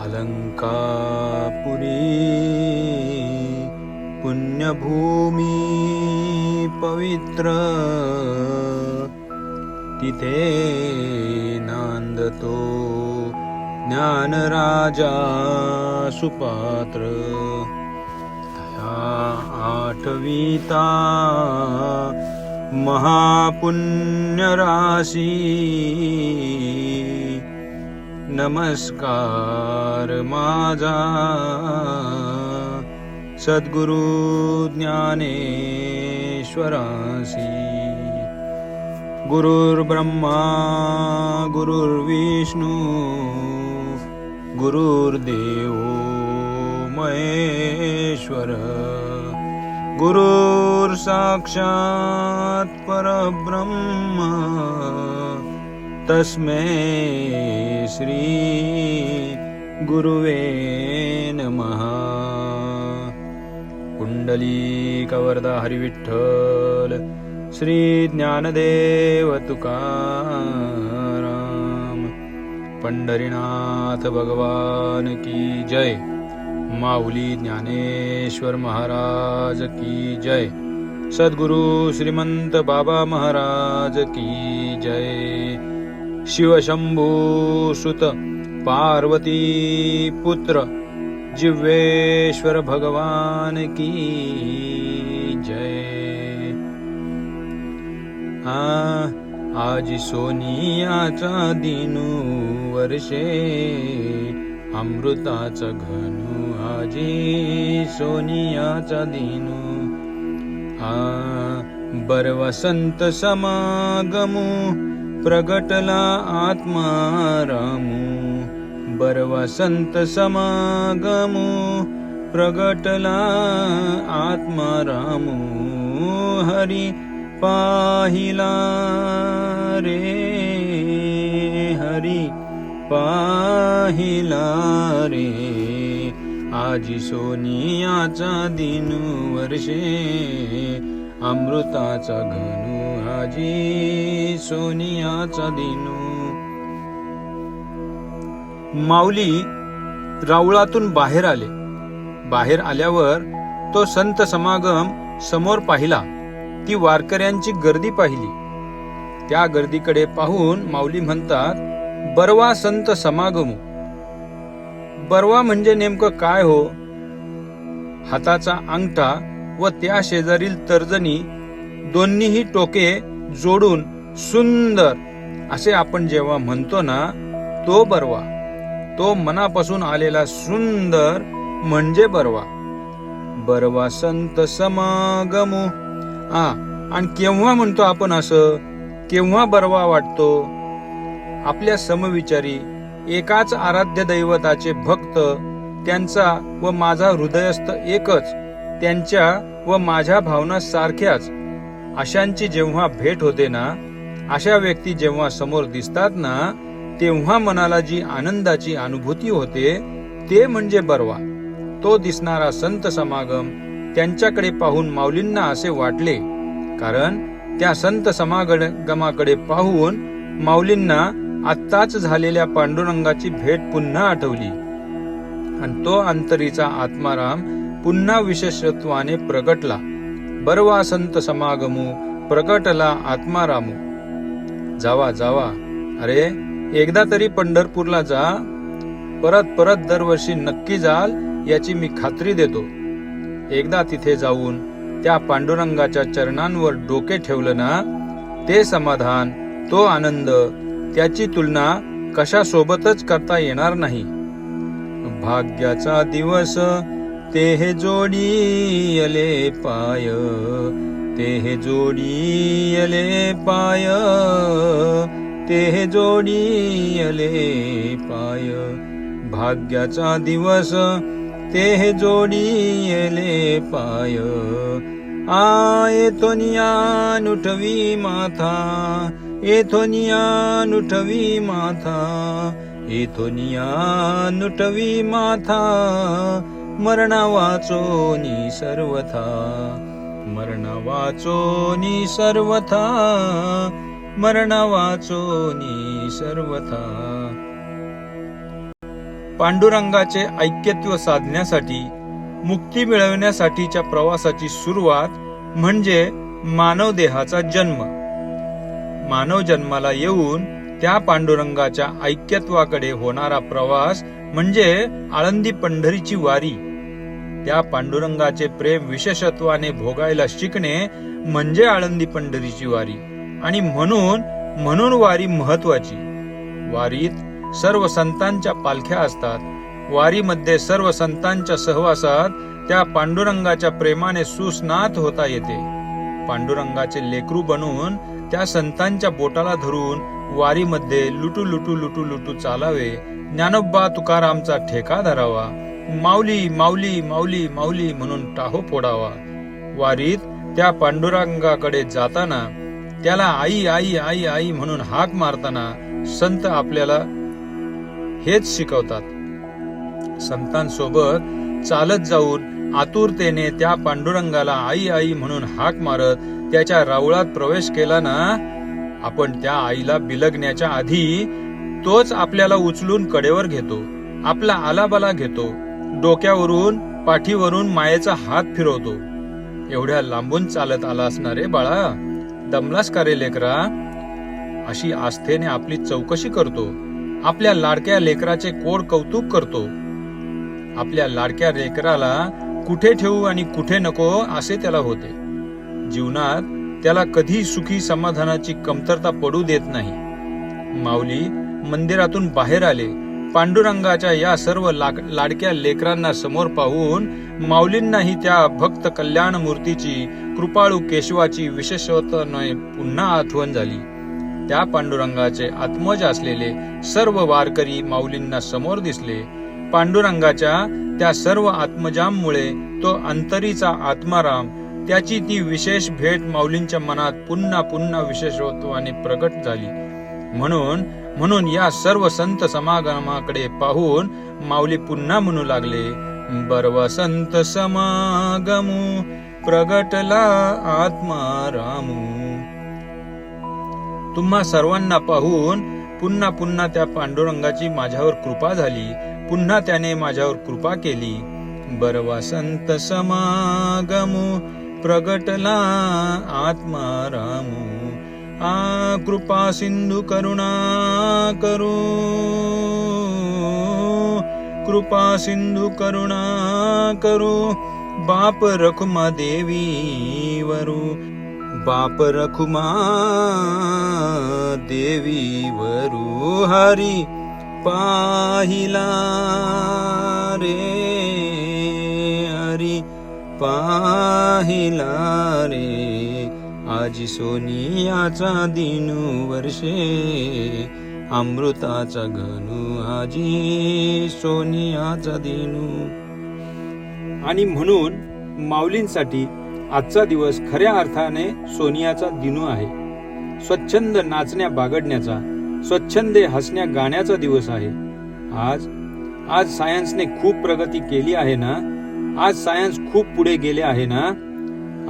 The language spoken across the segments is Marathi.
अलंकापुरी पुण्यभूमी पवित्र। तिथे नांदतो ज्ञानराजा सुपात्र। तया आठविता महापुण्यराशी। नमस्कार माझा. सद्गुरु ज्ञानेश्वरासी. गुरुर्ब्रह्मा गुरुर्विष्णू गुरुर्देव महेश्वर. गुरुर् साक्षात् परब्रह्म. तस्मै श्री गुरुवे नमः। पुंडलीकवरदा हरिविठ्ठल श्री ज्ञानदेव तुकाराम। पंढरीनाथ भगवान की जय। माऊली ज्ञानेश्वर महाराज की जय। सद्गुरु श्रीमंत बाबा महाराज की जय। शिवशंभू सुत पार्वती पुत्र जिव्वेश्वर भगवान की जय। आ आज सोनियाचा दिनू वर्षे अमृताच घनु आजी सोनियाचा दिनू। आ बरवसंत समागमू प्रगटला आत्मा रामू बर वसंत समागमू. प्रगटला आत्मा रामू हरी पाहिला रे. हरी पाहिला रे. आजी सोनियाचा दिन वर्षे अमृताचा घनू आजी सोनियाचा दिनू माऊली राऊळातून बाहेर आले. बाहेर आल्यावर तो संत समागम समोर पाहिला. ती वारकऱ्यांची गर्दी पाहिली. त्या गर्दीकडे पाहून माऊली म्हणतात बरवा संत समागम. बरवा म्हणजे नेमकं काय हो? हाताचा अंगठा व त्या शेजारील तर्जनी दोन्हीही टोके जोडून सुंदर असे आपण जेव्हा म्हणतो ना तो बरवा तो मनापासून आलेला सुंदर म्हणजे बरवा. बरवा संत समागमू. हा आणि केव्हा म्हणतो आपण असं? केव्हा बरवा वाटतो? आपल्या समविचारी एकाच आराध्य दैवताचे भक्त त्यांचा व माझा हृदयस्थ एकच त्यांच्या व माझ्या भावना सारख्याच. अशांची जेव्हा भेट होते ना अशा व्यक्ती जेव्हा समोर दिसतात ना तेव्हा मनाला जी आनंदाची अनुभूती होते ते म्हणजे बरवा. तो दिसणारा संत समागम त्यांच्याकडे पाहून माऊलींना असे वाटले. कारण त्या संत समागमाकडे पाहून माऊलींना आत्ताच झालेल्या पांडुरंगाची भेट पुन्हा आठवली. आणि तो अंतरीचा आत्माराम पुन्हा विशेषत्वाने प्रगटला. बरवा संत समागमू प्रकटला आत्मारामू. जावा जावा. अरे एकदा तरी पंढरपूरला जा. परत परत दरवर्षी नक्की जाल याची मी खात्री देतो. एकदा तिथे जाऊन त्या पांडुरंगाच्या चरणांवर डोके ठेवलं ना ते समाधान तो आनंद त्याची तुलना कशा सोबतच करता येणार नाही. भाग्याचा दिवस ते हे जोडीयले पाय ते हे पाय ते हे पाय। भाग्याचा दिवस ते हे जोडीयले पाय। आय नुठवी माथा एथोनिया नुठवी माथा एथोनिया नुठवी माथा। मरणा वाचोनी सर्वथा मरणा वाचोनी सर्वथा मरणा वाचोनी सर्वथा. पांडुरंगाचे ऐक्यत्व साधण्यासाठी मुक्ती मिळवण्यासाठीच्या प्रवासाची सुरुवात म्हणजे मानव देहाचा जन्म. मानव जन्माला येऊन त्या पांडुरंगाच्या ऐक्यत्वाकडे होणारा प्रवास म्हणजे आळंदी पंढरीची वारी. त्या पांडुरंगाचे प्रेम विशेषत्वाने भोगायला शिकणे म्हणजे आळंदी पंढरीची वारी. आणि म्हणून म्हणून वारी महत्वाची. वारीत सर्व संतांच्या पालख्या असतात. वारीमध्ये सर्व संतांच्या सहवासात त्या पांडुरंगाच्या प्रेमाने सुस्नात होता येते. पांडुरंगाचे लेकरू बनून त्या संतांच्या बोटाला धरून वारीमध्ये लुटू लुटू लुटू लुटू चालावे ज्ञानोबा तुकारामचा ठेका धरावा माऊली माऊली माऊली माऊली म्हणून टाहो फोडावा. वारीत त्या पांडुरंगाकडे जाताना त्याला आई आई आई आई म्हणून हाक मारताना संत आपल्याला हेच शिकवतात. संतांसोबत चालत जाऊन आतुरतेने त्या पांडुरंगाला आई आई म्हणून हाक मारत त्याच्या रावळात प्रवेश केला ना आपण त्या आईला बिलगण्याच्या आधी तोच आपल्याला उचलून कडेवर घेतो आपला आलाबाला घेतो डोक्यावरून पाठीवरून मायेचा हात फिरवतो. एवढ्या लांबून चालत आला असणारे बाळा. दमलास का रे लेकरा? अशी आस्थेने आपली चौकशी करतो. आपल्या लाडक्या लेकराचे कोड कौतुक करतो. आपल्या लाडक्या लेकराला कुठे ठेवू आणि कुठे नको असे त्याला होते. जीवनात त्याला कधी सुखी समाधानाची कमतरता पडू देत नाही. माऊली मंदिरातून बाहेर आले. पांडुरंगाच्या या सर्व लाक- लाडक्या लेकरांना समोर पाहून माऊलींनाही त्या भक्त कल्याण मूर्तीची कृपाळू केशवाची विशेषत्वाने पुन्हा आठवण झाली. त्या पांडुरंगाचे आत्मज असलेले सर्व वारकरी माऊलींना समोर दिसले. पांडुरंगाच्या त्या सर्व आत्मजांमुळे तो अंतरीचा आत्माराम त्याची ती विशेष भेट माऊलींच्या मनात पुन्हा पुन्हा विशेषत्वाने प्रकट झाली. म्हणून म्हणून या सर्व संत समागमाकडे पाहून माऊली पुन्हा म्हणू लागले बरवा संत समागमू प्रगटला आत्मारामू तुम्हा सर्वांना पाहून पुन्हा पुन्हा त्या पांडुरंगाची माझ्यावर कृपा झाली पुन्हा त्याने माझ्यावर कृपा केली बरवा संत समागमू प्रगटला आत्मा रामू. कृपा सिंधू करुणा करू कृपा सिंधू करुणा करू बाप रखुमा देवी वरू बाप रखुमा देवी वरू हरी पाहिला रे हरी पाहिला रे आजी सोनियाचा दिनू वर्षे अमृताचा घनू आजी सोनियाचा दिनू. आणि म्हणून माऊलींसाठी आजचा दिवस खऱ्या अर्थाने सोनियाचा दिनू आहे. स्वच्छंद नाचण्या बागडण्याचा स्वच्छंदे हसण्या गाण्याचा दिवस आहे. आज आज सायन्सने खूप प्रगती केली आहे ना? आज सायन्स खूप पुढे गेले आहे ना?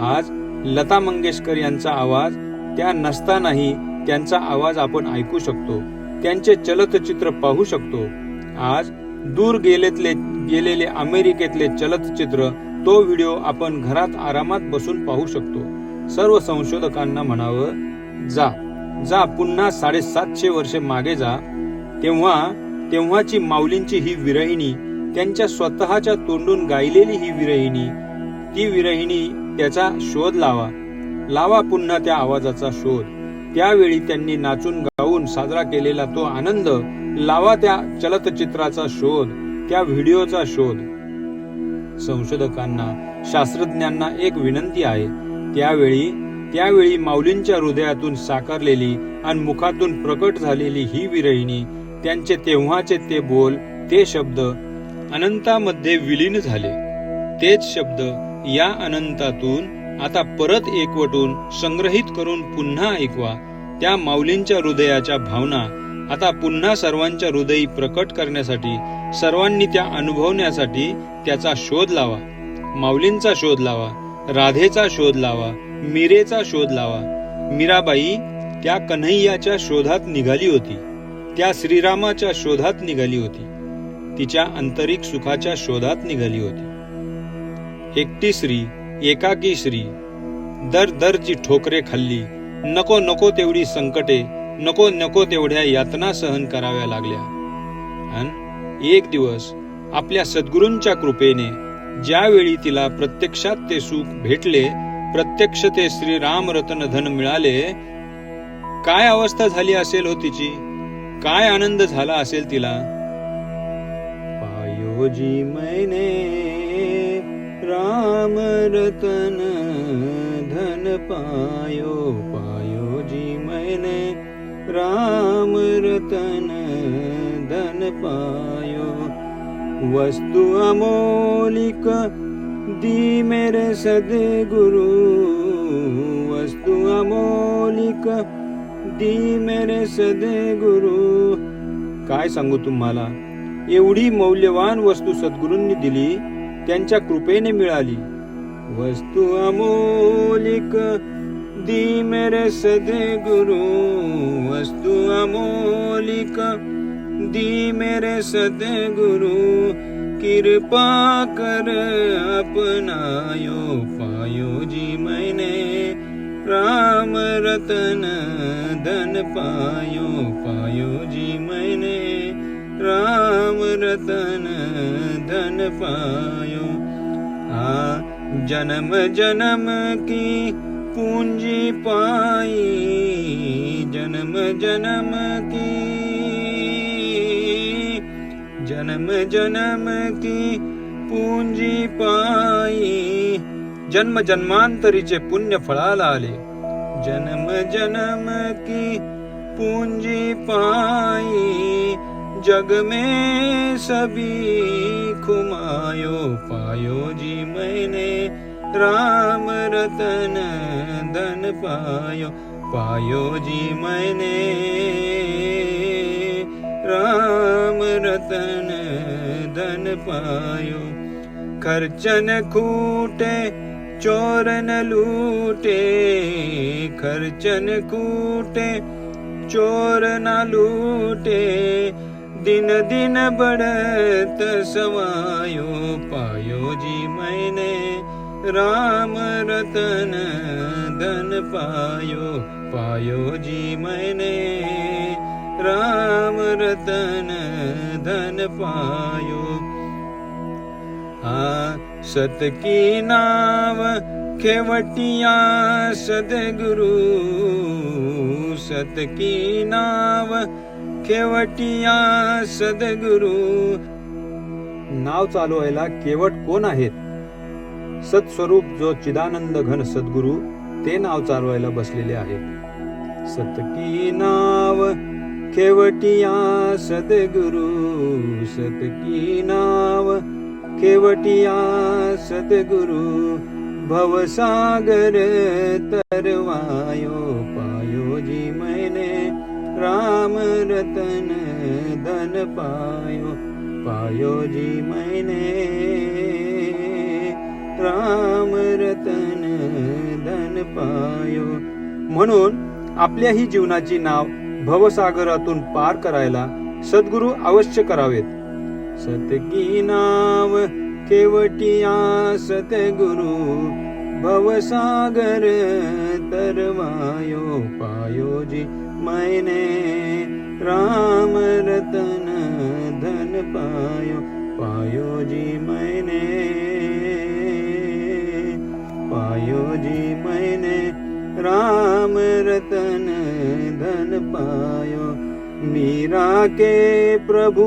आज लता मंगेशकर यांचा आवाज त्या नसतानाही त्यांचा आवाज आपण ऐकू शकतो. त्यांचे चलतचित्र पाहू शकतो. आज दूर गेलेतले गेलेले अमेरिकेतले चलतचित्र तो व्हिडिओ आपण घरात आरामात बसून पाहू शकतो. सर्व संशोधकांना म्हणावं जा जा पुन्हा साडेसातशे वर्षे मागे जा. तेव्हा तेव्हाची माऊलींची ही विरहिणी त्यांच्या स्वतःच्या तोंडून गायलेली ही विरहिणी ती विरहिणी त्याचा शोध लावा. लावा पुन्हा त्या आवाजाचा शोध. त्यावेळी त्यांनी नाचून गाऊन साजरा केलेला तो आनंद लावा त्या चलतचित्राचा शोध त्या व्हिडिओचा शोध. संशोधकांना शास्त्रज्ञांना एक विनंती आहे. त्यावेळी त्यावेळी माऊलींच्या हृदयातून साकारलेली आणि मुखातून प्रकट झालेली ही विरहिणी त्यांचे तेव्हाचे ते बोल ते शब्द अनंतामध्ये विलीन झाले. तेच शब्द या अनंतातून आता परत एकवटून संग्रहित करून पुन्हा ऐकवा. त्या माऊलींच्या हृदयाच्या भावना आता पुन्हा सर्वांच्या हृदयी प्रकट करण्यासाठी सर्वांनी त्या अनुभवण्यासाठी त्याचा शोध लावा. माऊलींचा शोध लावा राधेचा शोध लावा मीरेचा शोध लावा. मीराबाई त्या कन्हैयाच्या शोधात निघाली होती. त्या श्रीरामाच्या शोधात निघाली होती. तिच्या आंतरिक सुखाच्या शोधात निघाली होती. एकटी श्री एकाकी श्री. दर दरची ठोकरे खाल्ली नको नको तेवढी संकटे नको नको तेवढ्या यातना सहन कराव्या लागल्या. अन एक दिवस आपल्या सद्गुरूंच्या कृपेने ज्यावेळी तिला प्रत्यक्षात ते सुख भेटले प्रत्यक्ष ते श्री राम रतन धन मिळाले काय अवस्था झाली असेल हो तिची? काय आनंद झाला असेल तिला? पायोजी मैने राम रतन धन पायो पायो जी मैंने। राम रतन धन पायो। वस्तु अमोलिक दी मेरे सदगुरु। वस्तु अमोलिक दी मेरे सदगुरु। काय सांगू तुम्हाला? एवढी मौल्यवान वस्तू सद्गुरूंनी दिली त्यांच्या कृपेने मिळाली. वस्तू अमोलिक दी मेरे सदगुरु वस्तु अमोलिक दी मेरे सदगुरु कृपा कर अपनायो पायो जी मैंने. राम रतन धन पायो पायो जी मैंने. राम रतन धन पायो। आ जन्म जन्म की पूंजी पाई। जन्म जन्म की जन्म जन्म की पूंजी पाई। जन्म जन्मांतरीचे पुण्य फळाला आले। जन्म जन्म की पूंजी पाई। जग में सभी खुमायो पायो जी मैंने। राम रतन धन पायो पायो जी मैंने। राम रतन धन पायो खर्चन खूटे चोरन लूटे। खर्चन कूटे चोर न लूटे दिन दिन बढ़त सवायो पायो जी मैंने। राम रतन धन पायो पायो जी मैंने। राम रतन धन पायो। आ सत की नाव खेवटिया सदगुरु। सत की नाव केवटिया सदगुरु नाव चालवायला केवट कोण आहेत? सत्स्वरूप जो चिदानंद घन सद्गुरु ते नाव चालवायला बसलेले आहेत. सत की नाव केवटिया सदगुरु सत की नाव केवटिया सद्गुरु भवसागर तरवायो. राम रतन धन पायो पायो जी मैने। राम रतन धन पायो। म्हणून आपल्याही जीवनाची नाव भवसागरातून पार करायला सद्गुरू अवश्य करावेत. सतकी नाव केवटिया सतगुरु भवसागर तरवायो पायो जी मैने राम रतन धन पायो पायो जी मैने। पायो जी मैने राम रतन धन पायो मीरा के प्रभु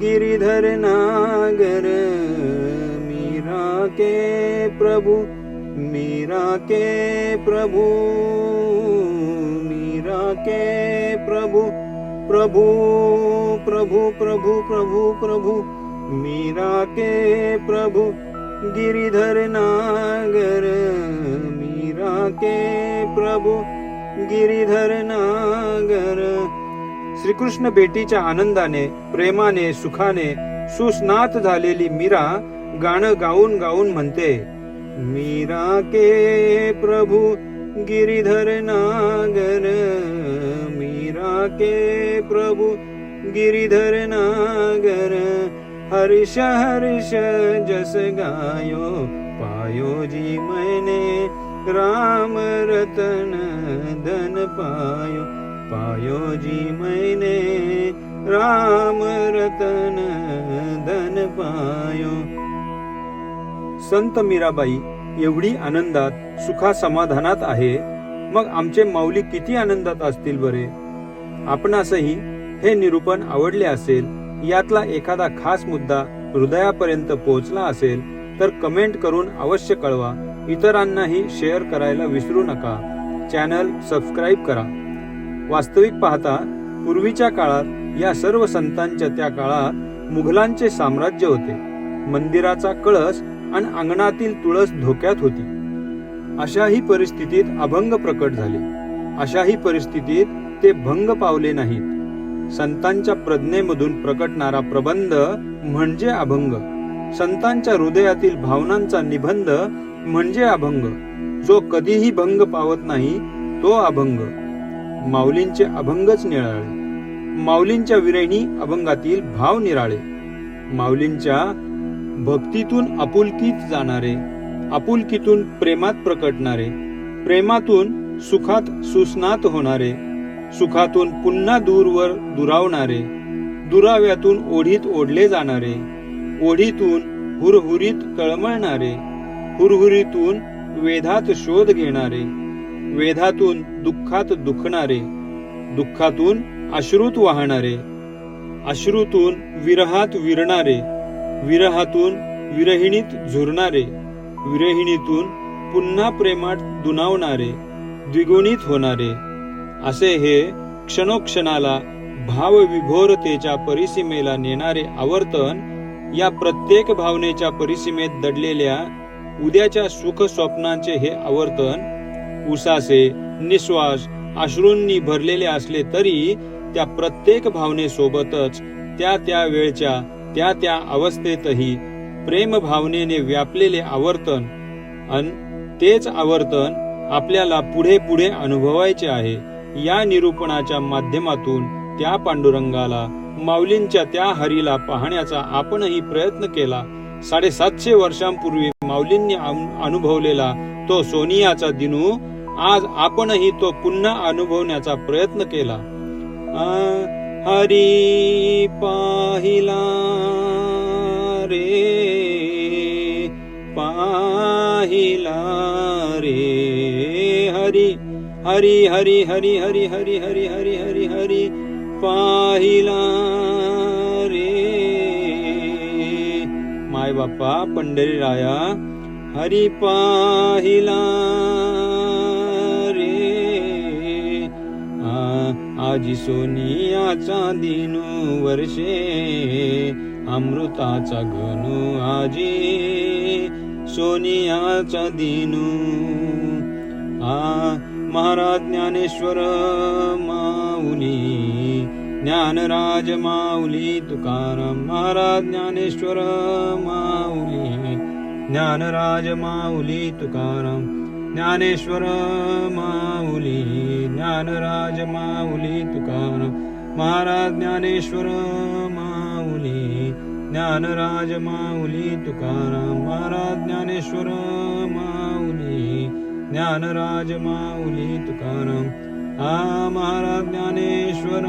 गिरिधर नागर। मीरा के प्रभु मीरा के प्रभु। के प्रभु प्रभु प्रभु प्रभु प्रभु प्रभु मीरा के प्रभु गिरिधर नागर मीरा के प्रभु गिरिधर नागर। श्रीकृष्ण भेटीच्या आनंदाने प्रेमाने सुखाने सुस्नात झालेली मीरा गाणं गाऊन गाऊन म्हणते मीरा के प्रभू गिरिधर नागर मीरा के प्रभु गिरिधर नागर हर्ष हर्ष जस गायो पायो जी मैंने राम रतन धन पायो पायो जी मैंने राम रतन धन पायो। संत मीराबाई एवढी आनंदात सुखा समाधानात आहे मग आमचे माऊली किती आनंदात असतील बरे? आपणासही हे निरूपण आवडले असेल यातला एखादा खास मुद्दा हृदयापर्यंत पोहोचला असेल तर कमेंट करून अवश्य कळवा. इतरांनाही शेअर करायला विसरू नका. चॅनल सबस्क्राईब करा. वास्तविक पाहता पूर्वीच्या काळात या सर्व संतांच्या त्या काळात मुघलांचे साम्राज्य होते. मंदिराचा कळस आणि अंगणातील तुळस धोक्यात होती. अशाही परिस्थितीत अभंग प्रकट झाले. अशाही परिस्थितीत ते भंग पावले नाहीत. संतांच्या प्रज्ञेमधून प्रकटणारा प्रबंध म्हणजे अभंग. संतांच्या हृदयातील भावनांचा निबंध म्हणजे अभंग. जो कधीही भंग पावत नाही तो अभंग. माऊलींचे अभंगच निराळे. माऊलींच्या विरहिणी अभंगातील भाव निराळे. माऊलींच्या भक्तीतून आपुलकीत जाणारे आपुलकीतून प्रेमात प्रकटणारे प्रेमातून सुखात सुस्नात होणारे सुखातून पुन्हा दूरवर दुरावणारे दुराव्यातून ओढीत ओढले जाणारे ओढीतून हुरहुरीत तळमळणारे हुरहुरीतून वेधात शोध घेणारे वेधातून दुःखात दुखणारे दुःखातून अश्रुत वाहणारे अश्रुतून विरहात विरणारे विरहातून विरहिणीत झुरणारे विरहिणीतून पुन्हा प्रेमात दुनावणारे द्विगुणित होणारे. असे हे क्षणोक्षणाला भावविभोरतेच्या परिसीमेला नेणारे आवर्तन या प्रत्येक भावनेच्या परिसीमेत दडलेल्या उद्याच्या सुख स्वप्नांचे हे आवर्तन उसासे निश्वास अश्रूंनी भरलेले असले तरी त्या प्रत्येक भावनेसोबतच त्या त्या वेळच्या त्या त्या अवस्थेतही प्रेम भावनेने व्यापलेले आवर्तन अन तेच आवर्तन आपल्याला पुढे पुढे अनुभवायचे आहे. या निरूपणाच्या माध्यमातून त्या पांडुरंगाला माऊलींच्या त्या हरीला पाहण्याचा आपणही प्रयत्न केला. साडेसातशे वर्षांपूर्वी माऊलींनी अनु- अनुभवलेला तो सोनियाचा दिनू आज आपणही तो पुन्हा अनुभवण्याचा प्रयत्न केला. आ, हरी पाहिला रे पाहिला रे हरी हरी हरी हरी हरी हरी हरी हरी हरी हरी पाहिला रे माय बाप्पा पंढरी राया हरी पाहिला आज सोनियाचा दिनू वर्षे अमृताचा गणू आजी. सोनियाचा दिनू आ महाराज ज्ञानेश्वर माऊली ज्ञानराज माऊली तुकाराम महाराज ज्ञानेश्वर माऊली ज्ञानराज माऊली तुकाराम ज्ञानेश्वर माऊली ज्ञानराज मा तुकाराम महाराज ज्ञानेश्वर माऊली ज्ञानराज माऊली तुकाराम. महाराज ज्ञानेश्वर माऊली ज्ञानराज माऊली तुकाराम. हा महाराज ज्ञानेश्वर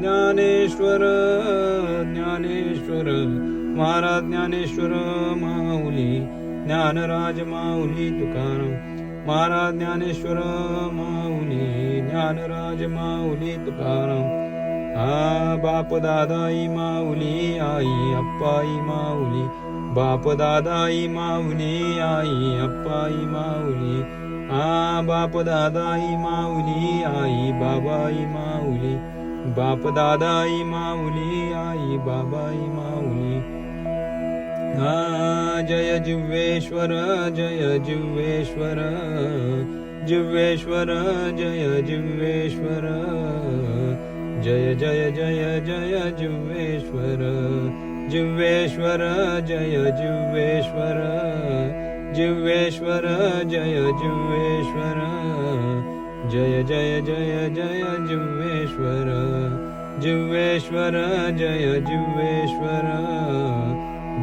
ज्ञानेश्वर ज्ञानेश्वर. महाराज ज्ञानेश्वर माऊली ज्ञानराज माऊली तुकाराम. महाराज ज्ञानेश्वर माऊली ज्ञानराज माऊली तुकाराम आ बाप दादाई माऊली आई अप्पाई माऊली. बाप दादाई माऊली आई अप्पाई माऊली. आ बाप दादाई माऊली आई बाबाई माऊली. बाप दादाई माऊली आई बाबाई माऊली. हा जय जिव्हेश्वर जय जिव्हेश्वर. जिह्वेश्वर जय जिह्वेश्वर जय जय जय जय जिह्वेश्वर जिह्वेश्वर जय जिह्वेश्वर जिह्वेश्वर जय जिह्वेश्वर जय जय जय जय जिह्वेश्वर जिह्वेश्वर जय जिह्वेश्वर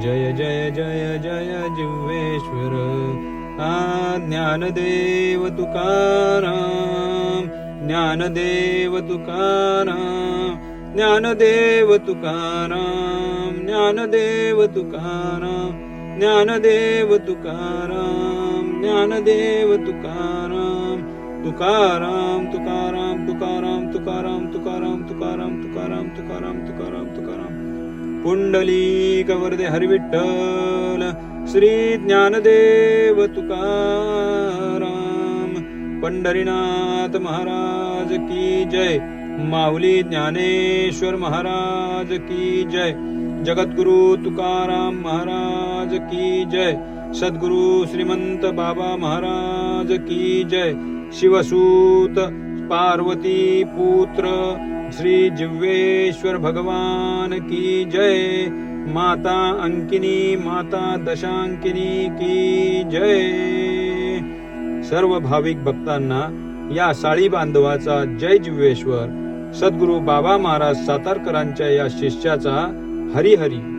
जय जय जय जय जिह्वेश्वर ज्ञानदेव तुकाराम ज्ञानदेव तुकाराम ज्ञानदेव तुकाराम ज्ञानदेव तुकाराम ज्ञानदेव तुकाराम ज्ञानदेव तुकाराम तुकाराम तुकाराम तुकाराम तुकाराम तुकाराम तुकाराम तुकाराम तुकाराम तुकाराम तुकाराम पुंडली कवर्दे हरिविठ्ठल श्री ज्ञानदेव तुकाराम पंढरीनाथ महाराज की जय माऊली ज्ञानेश्वर महाराज की जय जगद्गुरु तुकाराम महाराज की जय सद्गुरु श्रीमंत बाबा महाराज की जय शिवसूत पार्वती पुत्र श्री जिव्हेश्वर भगवान की जय माता अंकिनी माता दशांकिनी की जय. सर्व भाविक भक्तांना या साळी बांधवाचा जय जिव्वेश्वर सद्गुरु बाबा महाराज सातारकरांच्या या शिष्याचा हरिहरी.